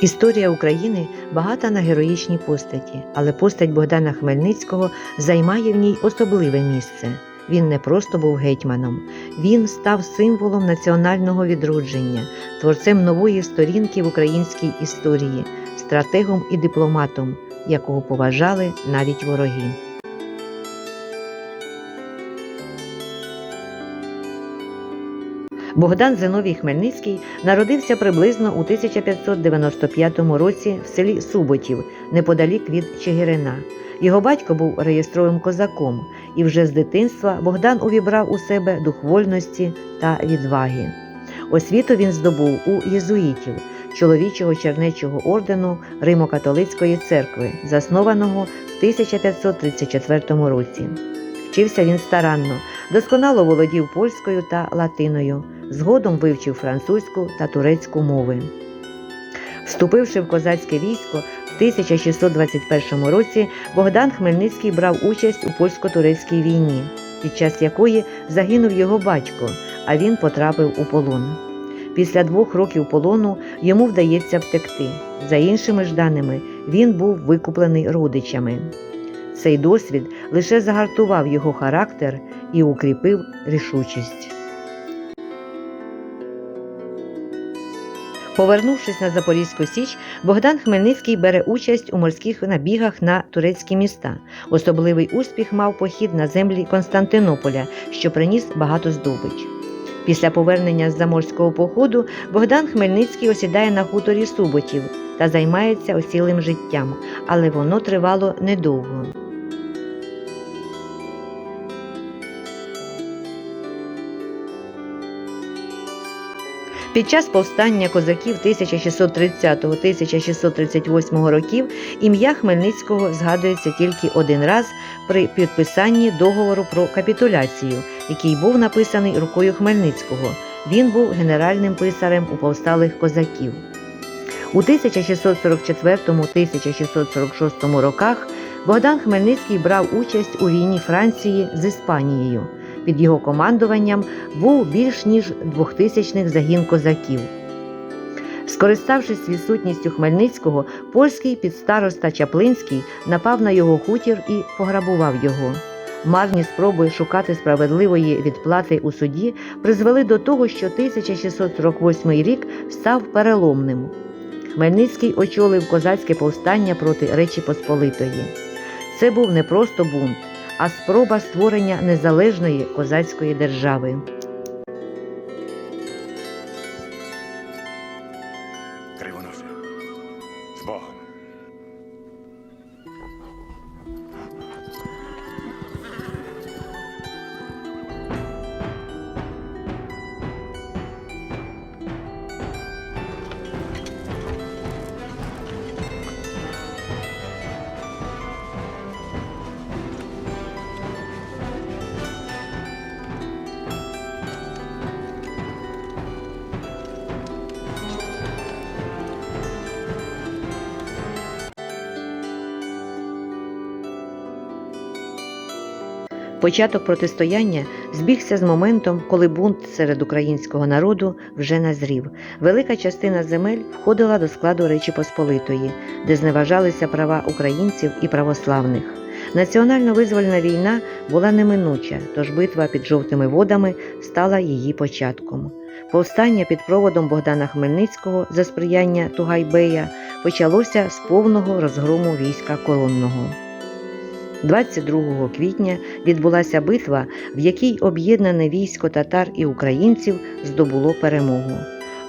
Історія України багата на героїчні постаті, але постать Богдана Хмельницького займає в ній особливе місце. Він не просто був гетьманом, він став символом національного відродження, творцем нової сторінки в українській історії, стратегом і дипломатом, якого поважали навіть вороги. Богдан Зиновій Хмельницький народився приблизно у 1595 році в селі Суботів, неподалік від Чигирина. Його батько був реєстровим козаком, і вже з дитинства Богдан увібрав у себе дух вольності та відваги. Освіту він здобув у єзуїтів, чоловічого чернечого ордену Римо-католицької церкви, заснованого в 1534 році. Вчився він старанно, досконало володів польською та латиною, згодом вивчив французьку та турецьку мови. Вступивши в козацьке військо в 1621 році, Богдан Хмельницький брав участь у польсько-турецькій війні, під час якої загинув його батько, а він потрапив у полон. Після двох років полону йому вдається втекти. За іншими ж даними, він був викуплений родичами. Цей досвід лише загартував його характер і укріпив рішучість. Повернувшись на Запорізьку Січ, Богдан Хмельницький бере участь у морських набігах на турецькі міста. Особливий успіх мав похід на землі Константинополя, що приніс багато здобич. Після повернення з заморського походу Богдан Хмельницький осідає на хуторі Суботів та займається осілим життям, але воно тривало недовго. Під час повстання козаків 1630-1638 років ім'я Хмельницького згадується тільки один раз при підписанні договору про капітуляцію, який був написаний рукою Хмельницького. Він був генеральним писарем у повсталих козаків. У 1644-1646 роках Богдан Хмельницький брав участь у війні Франції з Іспанією. Під його командуванням був більш ніж двохтисячних загін козаків. Скориставшись відсутністю Хмельницького, польський підстароста Чаплинський напав на його хутір і пограбував його. Марні спроби шукати справедливої відплати у суді призвели до того, що 1648 рік став переломним. Хмельницький очолив козацьке повстання проти Речі Посполитої. Це був не просто бунт, а спроба створення незалежної козацької держави. Початок протистояння збігся з моментом, коли бунт серед українського народу вже назрів. Велика частина земель входила до складу Речі Посполитої, де зневажалися права українців і православних. Національно-визвольна війна була неминуча, тож битва під жовтими водами стала її початком. Повстання під проводом Богдана Хмельницького за сприяння Тугайбея почалося з повного розгрому війська колонного. 22 квітня відбулася битва, в якій об'єднане військо татар і українців здобуло перемогу.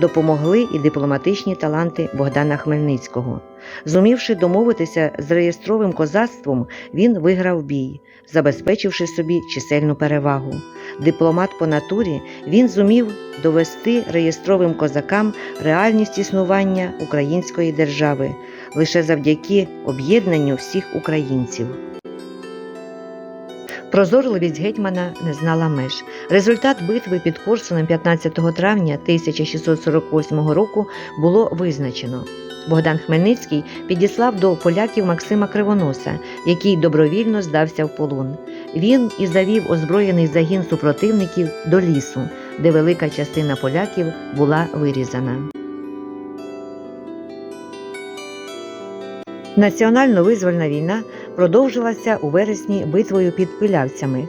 Допомогли і дипломатичні таланти Богдана Хмельницького. Зумівши домовитися з реєстровим козацтвом, він виграв бій, забезпечивши собі чисельну перевагу. Дипломат по натурі він зумів довести реєстровим козакам реальність існування української держави лише завдяки об'єднанню всіх українців. Прозорливість гетьмана не знала меж. Результат битви під Корсуном 15 травня 1648 року було визначено. Богдан Хмельницький підіслав до поляків Максима Кривоноса, який добровільно здався в полон. Він і завів озброєний загін супротивників до лісу, де велика частина поляків була вирізана. Національно-визвольна війна продовжилася у вересні битвою під Пилявцями.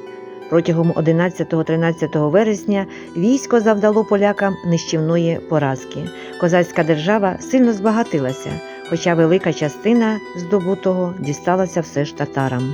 Протягом 11-13 вересня військо завдало полякам нищівної поразки. Козацька держава сильно збагатилася, хоча велика частина здобутого дісталася все ж татарам.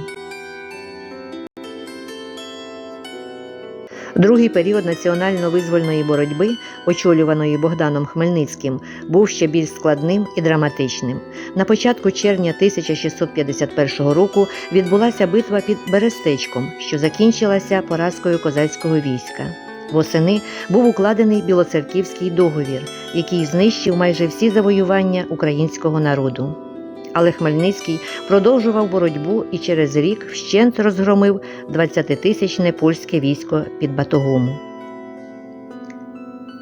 Другий період національно-визвольної боротьби, очолюваної Богданом Хмельницьким, був ще більш складним і драматичним. На початку червня 1651 року відбулася битва під Берестечком, що закінчилася поразкою козацького війська. Восени був укладений Білоцерківський договір, який знищив майже всі завоювання українського народу. Але Хмельницький продовжував боротьбу і через рік вщент розгромив 20-тисячне польське військо під Батогому.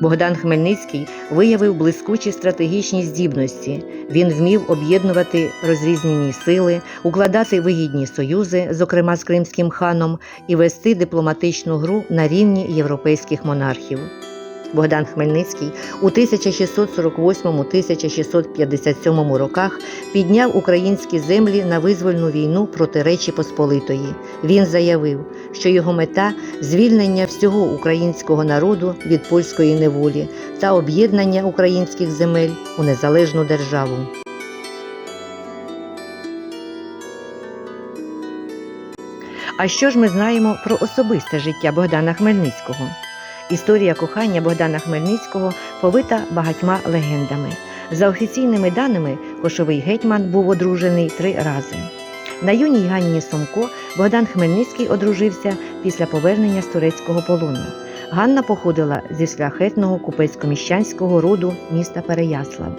Богдан Хмельницький виявив блискучі стратегічні здібності. Він вмів об'єднувати розрізнені сили, укладати вигідні союзи, зокрема з кримським ханом, і вести дипломатичну гру на рівні європейських монархів. Богдан Хмельницький у 1648-1657 роках підняв українські землі на визвольну війну проти Речі Посполитої. Він заявив, що його мета звільнення всього українського народу від польської неволі та об'єднання українських земель у незалежну державу. А що ж ми знаємо про особисте життя Богдана Хмельницького? Історія кохання Богдана Хмельницького повита багатьма легендами. За офіційними даними, кошовий гетьман був одружений три рази. На юній Ганні Сомко Богдан Хмельницький одружився після повернення з турецького полону. Ганна походила зі шляхетного купецько-міщанського роду міста Переяслав.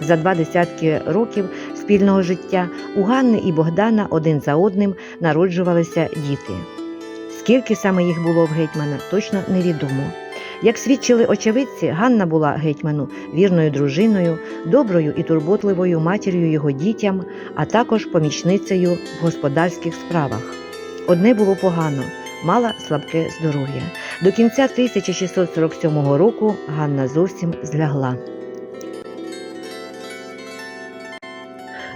За два десятки років спільного життя у Ганни і Богдана один за одним народжувалися діти. Скільки саме їх було в гетьмана, точно невідомо. Як свідчили очевидці, Ганна була гетьману вірною дружиною, доброю і турботливою матір'ю його дітям, а також помічницею в господарських справах. Одне було погано, мала слабке здоров'я. До кінця 1647 року Ганна зовсім злягла.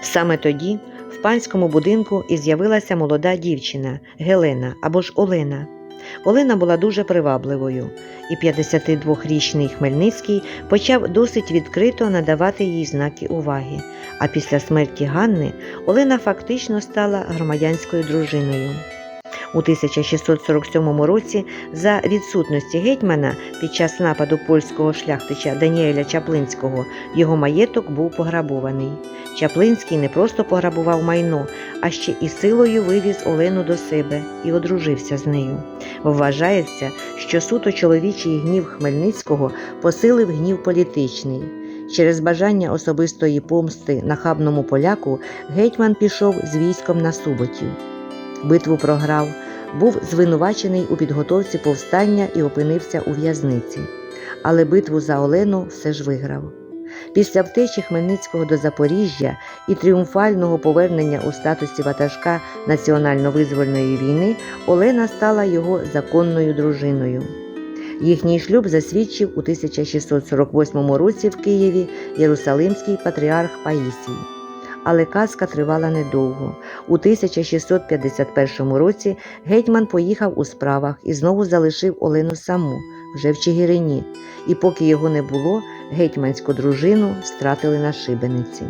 Саме тоді панському будинку і з'явилася молода дівчина Гелена або ж Олена. Олена була дуже привабливою, і 52-річний Хмельницький почав досить відкрито надавати їй знаки уваги. А після смерті Ганни Олена фактично стала громадянською дружиною. У 1647 році за відсутності гетьмана під час нападу польського шляхтича Даніеля Чаплинського його маєток був пограбований. Чаплинський не просто пограбував майно, а ще і силою вивіз Олену до себе і одружився з нею. Вважається, що суто чоловічий гнів Хмельницького посилив гнів політичний. Через бажання особистої помсти нахабному поляку гетьман пішов з військом на Суботів. Битву програв, був звинувачений у підготовці повстання і опинився у в'язниці. Але битву за Олену все ж виграв. Після втечі Хмельницького до Запоріжжя і тріумфального повернення у статусі ватажка національно-визвольної війни Олена стала його законною дружиною. Їхній шлюб засвідчив у 1648 році в Києві Єрусалимський патріарх Паїсій. Але казка тривала недовго. У 1651 році гетьман поїхав у справах і знову залишив Олену саму, вже в Чигирині, і поки його не було, гетьманську дружину стратили на шибениці.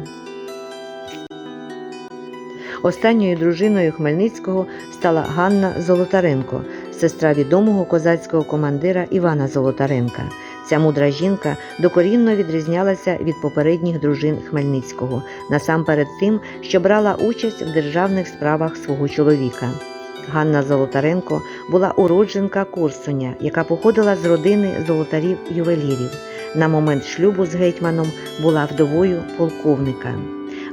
Останньою дружиною Хмельницького стала Ганна Золотаренко, сестра відомого козацького командира Івана Золотаренка. Ця мудра жінка докорінно відрізнялася від попередніх дружин Хмельницького, насамперед тим, що брала участь в державних справах свого чоловіка. Ганна Золотаренко була уродженка Корсуня, яка походила з родини золотарів-ювелірів. На момент шлюбу з гетьманом була вдовою полковника.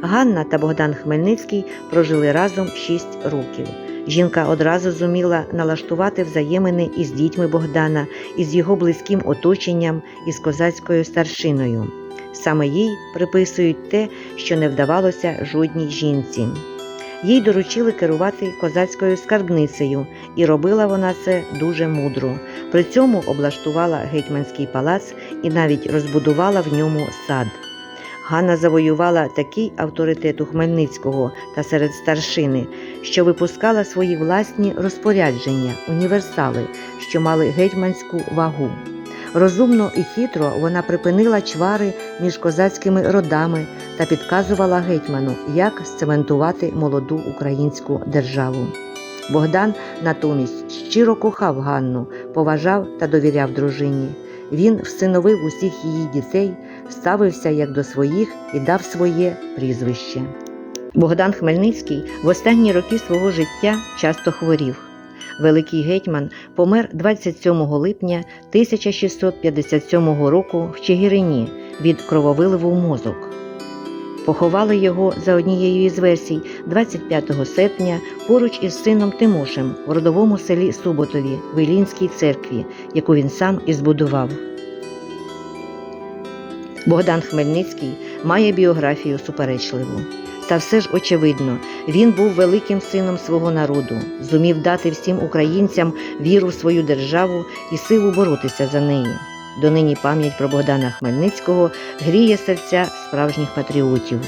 Ганна та Богдан Хмельницький прожили разом 6 років. Жінка одразу зуміла налаштувати взаємини із дітьми Богдана, із його близьким оточенням, із козацькою старшиною. Саме їй приписують те, що не вдавалося жодній жінці. Їй доручили керувати козацькою скарбницею, і робила вона це дуже мудро. При цьому облаштувала гетьманський палац і навіть розбудувала в ньому сад. Ганна завоювала такий авторитет у Хмельницького та серед старшини, що випускала свої власні розпорядження, універсали, що мали гетьманську вагу. Розумно і хитро вона припинила чвари між козацькими родами та підказувала гетьману, як сцементувати молоду українську державу. Богдан натомість щиро кохав Ганну, поважав та довіряв дружині. Він всиновив усіх її дітей, ставився як до своїх і дав своє прізвище. Богдан Хмельницький в останні роки свого життя часто хворів. Великий гетьман помер 27 липня 1657 року в Чигирині від крововиливу мозок. Поховали його за однією із версій 25 серпня поруч із сином Тимошем в родовому селі Суботові в Ілінській церкві, яку він сам і збудував. Богдан Хмельницький має біографію суперечливу. Та все ж очевидно, він був великим сином свого народу, зумів дати всім українцям віру в свою державу і силу боротися за неї. Донині пам'ять про Богдана Хмельницького гріє серця справжніх патріотів.